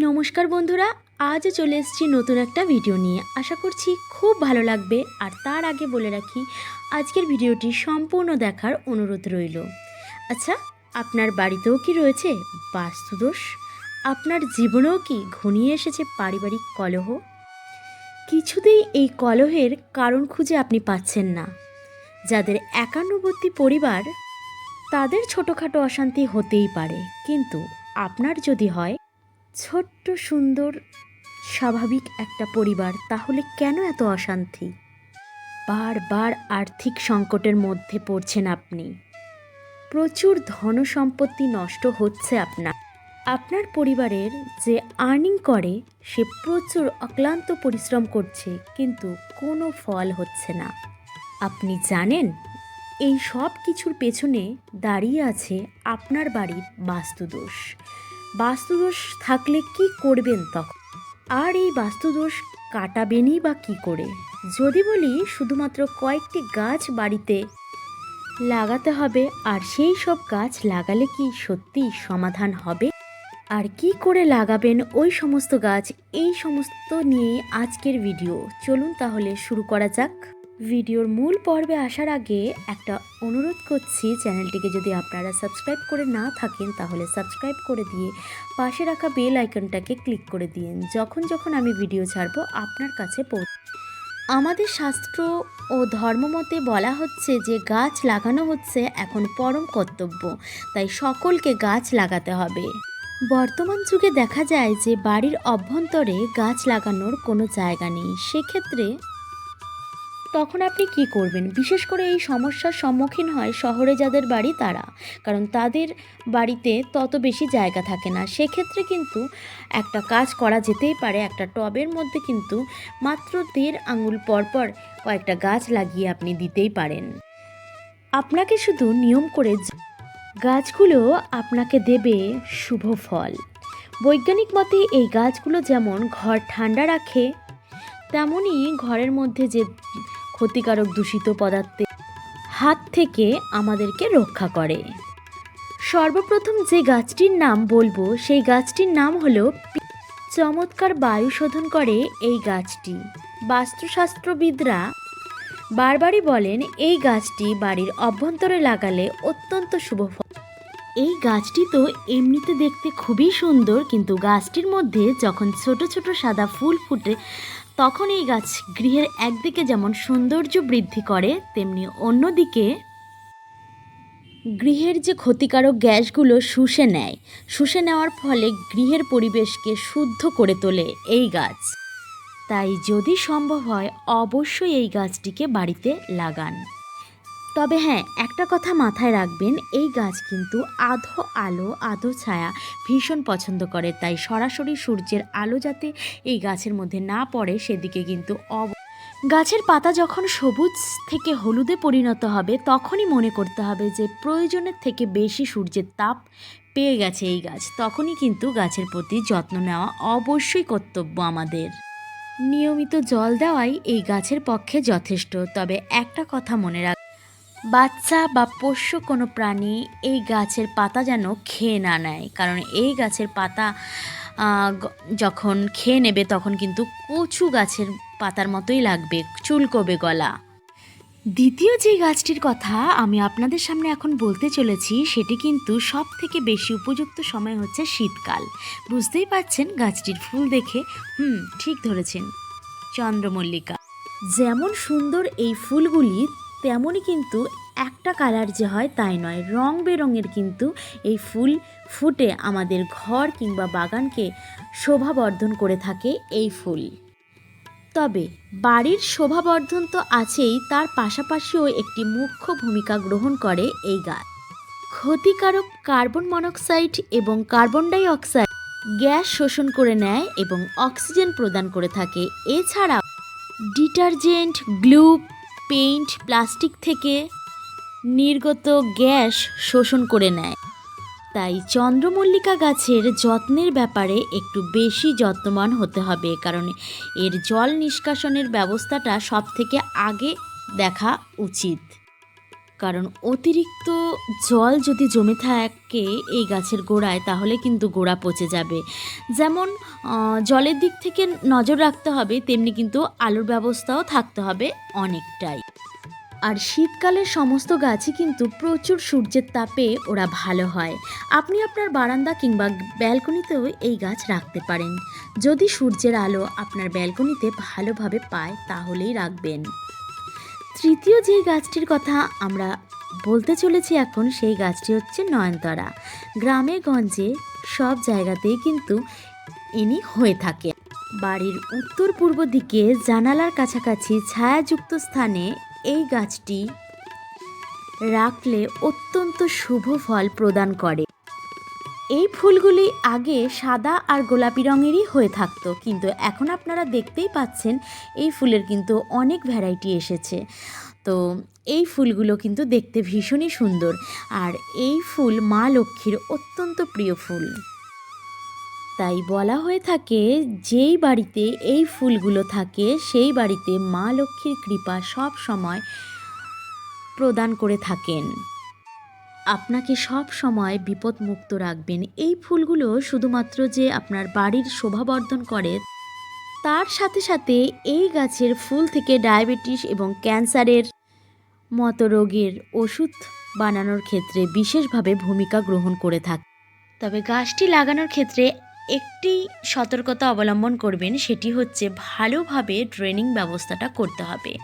নমস্কার বন্ধুরা, আজও চলে এসেছি নতুন একটা ভিডিও নিয়ে। আশা করছি খুব ভালো লাগবে। আর তার আগে বলে রাখি, আজকের ভিডিওটি সম্পূর্ণ দেখার অনুরোধ রইল। আচ্ছা আপনার বাড়িতেও কি রয়েছে বাস্তুদোষ? আপনার জীবনেও কি ঘনিয়ে এসেছে পারিবারিক কলহ? কিছুতেই এই কলহের কারণ খুঁজে আপনি পাচ্ছেন না। যাদের একান্নবর্তী পরিবার, তাদের ছোটোখাটো অশান্তি হতেই পারে। কিন্তু আপনার যদি হয় ছোট্ট, সুন্দর, স্বাভাবিক একটা পরিবার, তাহলে কেন এত অশান্তি? বারবার আর্থিক সংকটের মধ্যে পড়ছেন আপনি। প্রচুর ধন সম্পত্তি নষ্ট হচ্ছে আপনার। আপনার পরিবারের যে আর্নিং করে, সে প্রচুর অক্লান্ত পরিশ্রম করছে, কিন্তু কোনো ফল হচ্ছে না। আপনি জানেন, এই সব কিছুর পেছনে দাঁড়িয়ে আছে আপনার বাড়ির বাস্তুদোষ। বাস্তুদোষ থাকলে কি করবেন তখন? আর এই বাস্তুদোষ কাটাবেনই বা কি করে? যদি বলি, শুধুমাত্র কয়েকটি গাছ বাড়িতে লাগাতে হবে, আর সেই সব গাছ লাগালে কি সত্যি সমাধান হবে? আর কি করে লাগাবেন ওই সমস্ত গাছ, এই সমস্ত নিয়ে আজকের ভিডিও। চলুন তাহলে শুরু করা যাক। ভিডিওর মূল পর্বে আসার আগে একটা অনুরোধ করছি, চ্যানেলটিকে যদি আপনারা সাবস্ক্রাইব করে না থাকেন, তাহলে সাবস্ক্রাইব করে দিয়ে পাশে রাখা বেল আইকনটাকে ক্লিক করে দিন। যখন যখন আমি ভিডিও ছাড়বো, আপনার কাছে পৌঁছ আমাদের শাস্ত্র ও ধর্মমতে বলা হচ্ছে যে, গাছ লাগানো হচ্ছে এখন পরম কর্তব্য, তাই সকলকে গাছ লাগাতে হবে। বর্তমান যুগে দেখা যায় যে, বাড়ির অভ্যন্তরে গাছ লাগানোর কোনো জায়গা নেই। সেক্ষেত্রে তখন আপনি কি করবেন? বিশেষ করে এই সমস্যার সম্মুখীন হয় শহরে যাদের বাড়ি তারা। কারণ তাদের বাড়িতে তত বেশি জায়গা থাকে না। সেক্ষেত্রে কিন্তু একটা কাজ করা যেতেই পারে। একটা টবের মধ্যে কিন্তু মাত্র দেড় আঙুল পরপর কয়েকটা গাছ লাগিয়ে আপনি দিতেই পারেন। আপনাকে শুধু নিয়ম করে গাছগুলো আপনাকে দেবে শুভ ফল। বৈজ্ঞানিক মতে এই গাছগুলো যেমন ঘর ঠান্ডা রাখে, তেমনই ঘরের মধ্যে যে ক্ষতিকারক দূষিত পদার্থের হাত থেকে আমাদেরকে রক্ষা করে। সর্বপ্রথম যে গাছটির নাম বলব, সেই গাছটির নাম হলো চমৎকার বায়ু শোধন করে এই গাছটি। বাস্তুশাস্ত্রবিদরা বারবারই বলেন, এই গাছটি বাড়ির অভ্যন্তরে লাগালে অত্যন্ত শুভ ফল। এই গাছটি তো এমনিতে দেখতে খুবই সুন্দর, কিন্তু গাছটির মধ্যে যখন ছোট ছোট সাদা ফুল ফুটে, তখন এই গাছ গৃহের একদিকে যেমন সৌন্দর্য বৃদ্ধি করে, তেমনি অন্যদিকে গৃহের যে ক্ষতিকারক গ্যাসগুলো শুষে নেয়। শুষে নেওয়ার ফলে গৃহের পরিবেশকে শুদ্ধ করে তোলে এই গাছ। তাই যদি সম্ভব হয়, অবশ্যই এই গাছটিকে বাড়িতে লাগান। তবে হ্যাঁ একটা কথা মাথায় রাখবেন, এই গাছ কিন্তু আধো আলো, আধো ছায়া ভীষণ পছন্দ করে, তাই সরাসরি সূর্যের আলো যাতে এই গাছের মধ্যে না পড়ে, সেদিকে কিন্তু অব গাছের পাতা যখন সবুজ থেকে হলুদে পরিণত হবে, তখনই মনে করতে হবে যে প্রয়োজনের থেকে বেশি সূর্যের তাপ পেয়ে গেছে এই গাছ। তখনই কিন্তু গাছের প্রতি যত্ন নেওয়া অবশ্যই কর্তব্য আমাদের। নিয়মিত জল দেওয়াই এই গাছের পক্ষে যথেষ্ট, তবে একটা কথা মনে রাখ বাচ্চা বা পোষ্য কোনো প্রাণী এই গাছের পাতা যেন খেয়ে না নেয়। কারণ এই গাছের পাতা যখন খেয়ে নেবে তখন কিন্তু কচু গাছের পাতার মতোই লাগবে, চুলকবে গলা। দ্বিতীয় যে গাছটির কথা আমি আপনাদের সামনে এখন বলতে চলেছি, সেটি কিন্তু সব থেকে বেশি উপযুক্ত সময় হচ্ছে শীতকাল। বুঝতেই পারছেন গাছটির ফুল দেখে? হুম, ঠিক ধরেছেন, চন্দ্রমল্লিকা। যেমন সুন্দর এই ফুলগুলি তেমনই কিন্তু একটা কালার যে হয় তাই নয়। রং বেরঙের কিন্তু এই ফুল ফুটে আমাদের ঘর কিংবা বাগানকে শোভাবর্ধন করে থাকে এই ফুল। তবে বাড়ির শোভাবর্ধন তো আছেই, তার পাশাপাশিও একটি মুখ্য ভূমিকা গ্রহণ করে এই গাছ। ক্ষতিকারক কার্বন মনোক্সাইড এবং কার্বন ডাই অক্সাইড গ্যাস শোষণ করে নেয় এবং অক্সিজেন প্রদান করে থাকে। এছাড়া ডিটারজেন্ট গ্লু পেইন্ট প্লাস্টিক থেকে নির্গত গ্যাস শোষণ করে নেয়। তাই চন্দ্রমল্লিকা গাছের যত্নের ব্যাপারে একটু বেশি যত্নবান হতে হবে, কারণ এর জল নিষ্কাশনের ব্যবস্থাটা সব থেকে আগে দেখা উচিত। কারণ অতিরিক্ত জল যদি জমে থাকে এই গাছের গোড়ায়, তাহলে কিন্তু গোড়া পচে যাবে। যেমন জলের দিক থেকে নজর রাখতে হবে, তেমনি কিন্তু আলোর ব্যবস্থাও থাকতে হবে অনেকটাই। আর শীতকালের সমস্ত গাছই কিন্তু প্রচুর সূর্যের তাপে ওরা ভালো হয়। আপনি আপনার বারান্দা কিংবা ব্যালকনিতেও এই গাছ রাখতে পারেন। যদি সূর্যের আলো আপনার ব্যালকনিতে ভালোভাবে পায়, তাহলেই রাখবেন। তৃতীয় যে গাছটির কথা আমরা বলতে চলেছি এখন, সেই গাছটি হচ্ছে নয়নতারা। গ্রামে গঞ্জে সব জায়গাতেই কিন্তু ইনি হয়ে থাকে। বাড়ির উত্তর পূর্ব দিকে জানালার কাছাকাছি ছায়াযুক্ত স্থানে এই গাছটি রাখলে অত্যন্ত শুভ ফল প্রদান করে। এই ফুলগুলি আগে সাদা আর গোলাপি রঙেরই হয়ে থাকতো, কিন্তু এখন আপনারা দেখতেই পাচ্ছেন এই ফুলের কিন্তু অনেক ভ্যারাইটি এসেছে। তো এই ফুলগুলো কিন্তু দেখতে ভীষণই সুন্দর, আর এই ফুল মা লক্ষ্মীর অত্যন্ত প্রিয় ফুল। তাই বলা হয়ে থাকে, যেই বাড়িতে এই ফুলগুলো থাকে, সেই বাড়িতে মা লক্ষ্মীর কৃপা সব সময় প্রদান করে থাকেন। আপনাকে সব সময় বিপদমুক্ত রাখবেন। এই ফুলগুলো শুধুমাত্র যে আপনার বাড়ির শোভাবর্ধন করে, তার সাথে সাথে এই গাছের ফুল থেকে ডায়াবেটিস এবং ক্যান্সারের মতো রোগের ওষুধ বানানোর ক্ষেত্রে বিশেষভাবে ভূমিকা গ্রহণ করে থাকে। তবে গাছটি লাগানোর ক্ষেত্রে একটি সতর্কতা অবলম্বন করবেন সেটি হচ্ছে ভালোভাবে ড্রেনিং ব্যবস্থাটা করতে হবে।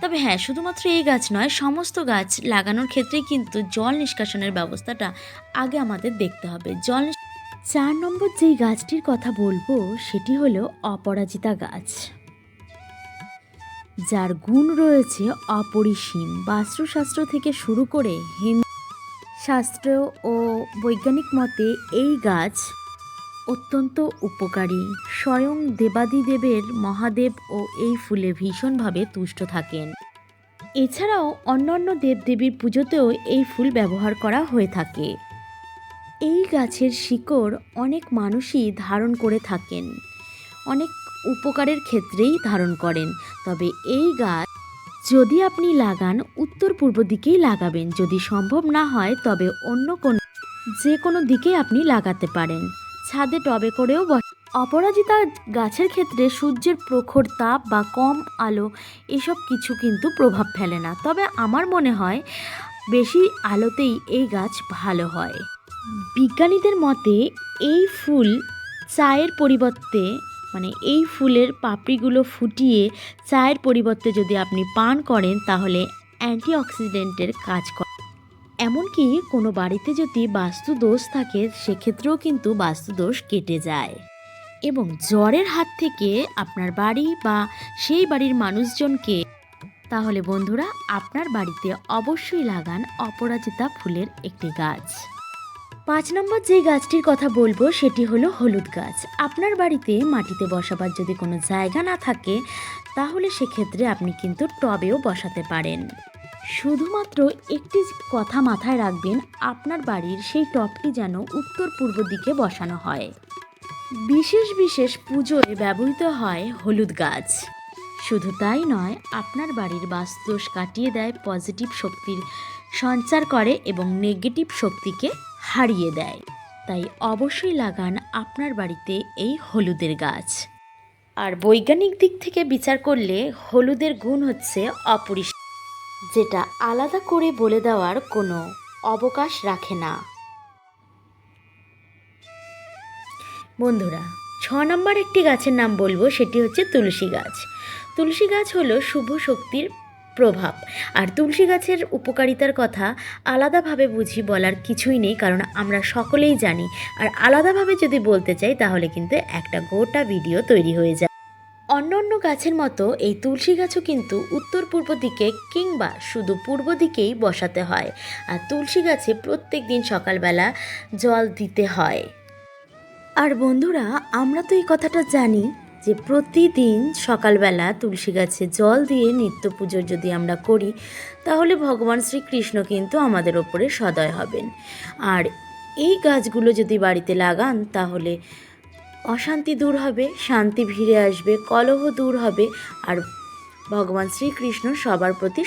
তবে হ্যাঁ শুধুমাত্র এই গাছ নয়, সমস্ত গাছ লাগানোর ক্ষেত্রে কিন্তু জল নিষ্কাশনের ব্যবস্থাটা আগে আমাদের দেখতে হবে। জল চার নম্বর যেই গাছটির কথা বলব, সেটি হলো অপরাজিতা গাছ। যার গুণ রয়েছে অপরিসীম। বাস্তুশাস্ত্র থেকে শুরু করে হিন্দু শাস্ত্র ও বৈজ্ঞানিক মতে এই গাছ অত্যন্ত উপকারী। স্বয়ং দেবাদিদেবের মহাদেব ও এই ফুলে ভীষণভাবে তুষ্ট থাকেন। এছাড়াও অন্যান্য দেবদেবীর পুজোতেও এই ফুল ব্যবহার করা হয়ে থাকে। এই গাছের শিকড় অনেক মানুষই ধারণ করে থাকেন। অনেক উপকারের ক্ষেত্রেই ধারণ করেন। তবে এই গাছ যদি আপনি লাগান উত্তর পূর্ব দিকেই লাগাবেন। যদি সম্ভব না হয়, তবে অন্য কোনো, যে কোনো দিকে আপনি লাগাতে পারেন। ছাদে টবে করেও বস। অপরাজিতা গাছের ক্ষেত্রে সূর্যের প্রখর তাপ বা কম আলো, এসব কিছু কিন্তু প্রভাব ফেলে না। তবে আমার মনে হয়, বেশি আলোতেই এই গাছ ভালো হয়। বিজ্ঞানীদের মতে, এই ফুল চায়ের পরিবর্তে মানে এই ফুলের পাপড়িগুলো ফুটিয়ে চায়ের পরিবর্তে যদি আপনি পান করেন, তাহলে অ্যান্টিঅক্সিডেন্টের কাজ করে। এমনকি কোনো বাড়িতে যদি বাস্তু দোষ থাকে, সেক্ষেত্রেও কিন্তু বাস্তু দোষ কেটে যায়। এবং জ্বরের হাত থেকে আপনার বাড়ি বা সেই বাড়ির মানুষজনকে, তাহলে বন্ধুরা আপনার বাড়িতে অবশ্যই লাগান অপরাজিতা ফুলের একটি গাছ। পাঁচ নম্বর যে গাছটির কথা বলব, সেটি হলো হলুদ গাছ। আপনার বাড়িতে মাটিতে বসাবার যদি কোনো জায়গা না থাকে, তাহলে সেক্ষেত্রে আপনি কিন্তু টবেও বসাতে পারেন। শুধুমাত্র একটি কথা মাথায় রাখবেন, আপনার বাড়ির সেই টপটি যেন উত্তর পূর্ব দিকে বসানো হয়। বিশেষ বিশেষ পুজোয় ব্যবহৃত হয় হলুদ গাছ। শুধু তাই নয়, আপনার বাড়ির বাস্তুদোষ কাটিয়ে দেয়, পজিটিভ শক্তির সঞ্চার করে এবং নেগেটিভ শক্তিকে হারিয়ে দেয়। তাই অবশ্যই লাগান আপনার বাড়িতে এই হলুদের গাছ। আর বৈজ্ঞানিক দিক থেকে বিচার করলে হলুদের গুণ হচ্ছে অপরিসীম। যেটা আলাদা করে বলে দেওয়ার কোনো অবকাশ রাখে না। বন্ধুরা, ছ নম্বর একটি গাছের নাম বলব, সেটি হচ্ছে তুলসী গাছ। তুলসী গাছ হলো শুভ শক্তির প্রভাব। আর তুলসী গাছের উপকারিতার কথা আলাদাভাবে বুঝি বলার কিছুই নেই, কারণ আমরা সকলেই জানি। আর আলাদাভাবে যদি বলতে চাই, তাহলে কিন্তু একটা গোটা ভিডিও তৈরি হয়ে যায়। অন্য অন্য গাছের মতো এই তুলসী গাছও কিন্তু উত্তর পূর্ব দিকে কিংবা শুধু পূর্ব দিকেই বসাতে হয়। আর তুলসী গাছে প্রত্যেক দিন সকালবেলা জল দিতে হয়। আর বন্ধুরা, আমরা তো এই কথাটা জানি যে প্রতিদিন সকালবেলা তুলসী গাছে জল দিয়ে নিত্য পুজো যদি আমরা করি, তাহলে ভগবান শ্রীকৃষ্ণ কিন্তু আমাদের ওপরে সদয় হবেন। আর এই গাছগুলো যদি বাড়িতে লাগান, তাহলে অশান্তি দূর হবে শান্তি ফিরে আসবে কলহ দূর হবে আর ভগবান শ্রীকৃষ্ণ সবার প্রতি